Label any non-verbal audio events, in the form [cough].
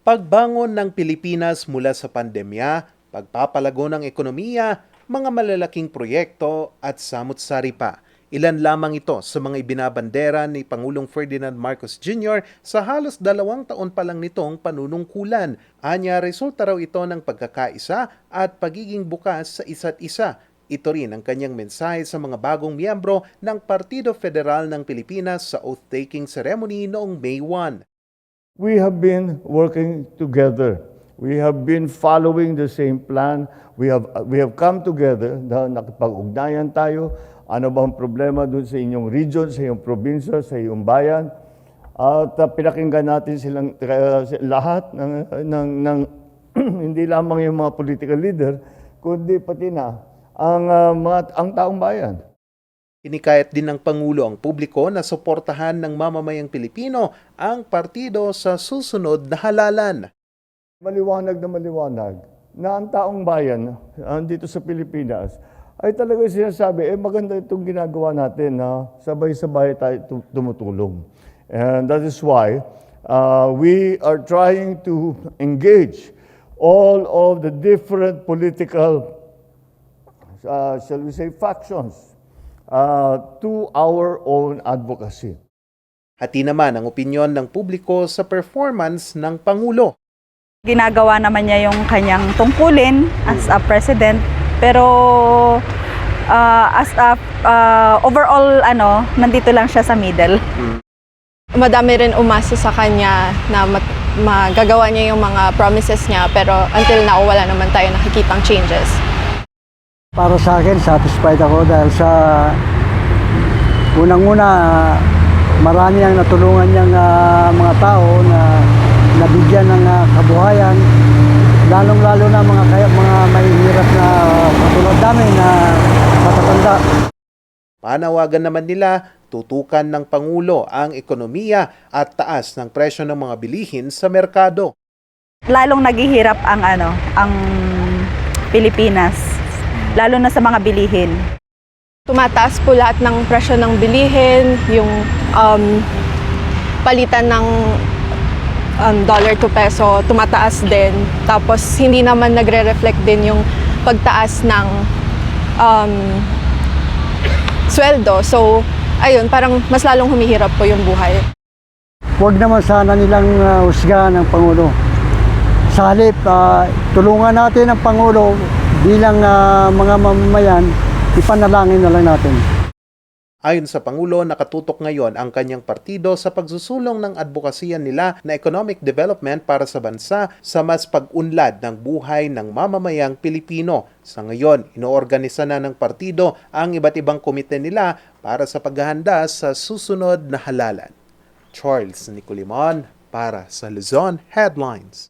Pagbangon ng Pilipinas mula sa pandemya, pagpapalago ng ekonomiya, mga malalaking proyekto at samut-sari pa. Ilan lamang ito sa mga ibinabandera ni Pangulong Ferdinand Marcos Jr. sa halos dalawang taon pa lang nitong panunungkulan. Anya, resulta raw ito ng pagkakaisa at pagiging bukas sa isa't isa. Ito rin ang kanyang mensahe sa mga bagong miyembro ng Partido Federal ng Pilipinas sa oath-taking ceremony noong May 1. We have been working together. We have been following the same plan. We have we have come together na nakipag-ugnayan tayo. Ano ba ang problema doon sa inyong region, sa iyong probinsya, sa iyong bayan? At uh, pinakinggan natin silang uh, lahat ng, ng, ng [clears throat] hindi lamang yung mga political leader, kundi pati na ang, uh, mga, ang taong bayan. Inikayat din ng Pangulo ang publiko na suportahan ng mamamayang Pilipino ang partido sa susunod na halalan. Maliwanag na maliwanag na ang taong bayan uh, dito sa Pilipinas ay talaga sinasabi, eh maganda itong ginagawa natin na sabay-sabay tayo tu- tumutulong. And that is why uh, we are trying to engage all of the different political, uh, shall we say, factions uh, to our own advocacy. Hati naman ang opinyon ng publiko sa performance ng Pangulo. Ginagawa naman niya yung kanyang tungkulin as a president pero ah, as a ah, overall ano nandito lang siya sa middle. madami rin umasa sa kanya na mat- magagawa niya yung mga promises niya pero until now wala naman tayo nakikitang changes. Para sa akin, satisfied ako dahil sa unang-una, marami ang natulungan niyang ah, mga tao na nabigyan ng ah, kabuhayan, lalong-lalo na mga kaya, mga mahihirap na katulad namin na matatanda. Panawagan naman nila tutukan ng Pangulo ang ekonomiya at taas ng presyo ng mga bilihin sa merkado. Lalong naghihirap ang ano, ang Pilipinas lalo na sa mga bilihin. Tumataas po lahat ng presyo ng bilihin, yung um, palitan ng um, dollar to peso, tumataas din. Tapos hindi naman nagre-reflect din yung pagtaas ng um, sweldo. So, ayun, parang mas lalong humihirap po yung buhay. Huwag naman sana nilang ah, husgahan ng Pangulo. Sa halip, ah, tulungan natin ang Pangulo bilang ah, mga mamamayan, ipanalangin na lang natin. Ayon sa Pangulo, nakatutok ngayon ang kanyang partido sa pagsusulong ng advokasya nila na economic development para sa bansa sa mas pag-unlad ng buhay ng mamamayang Pilipino. Sa ngayon, inoorganisa na ng partido ang iba't ibang komite nila para sa paghahanda sa susunod na halalan. Charles Nicolimon para sa Luzon Headlines.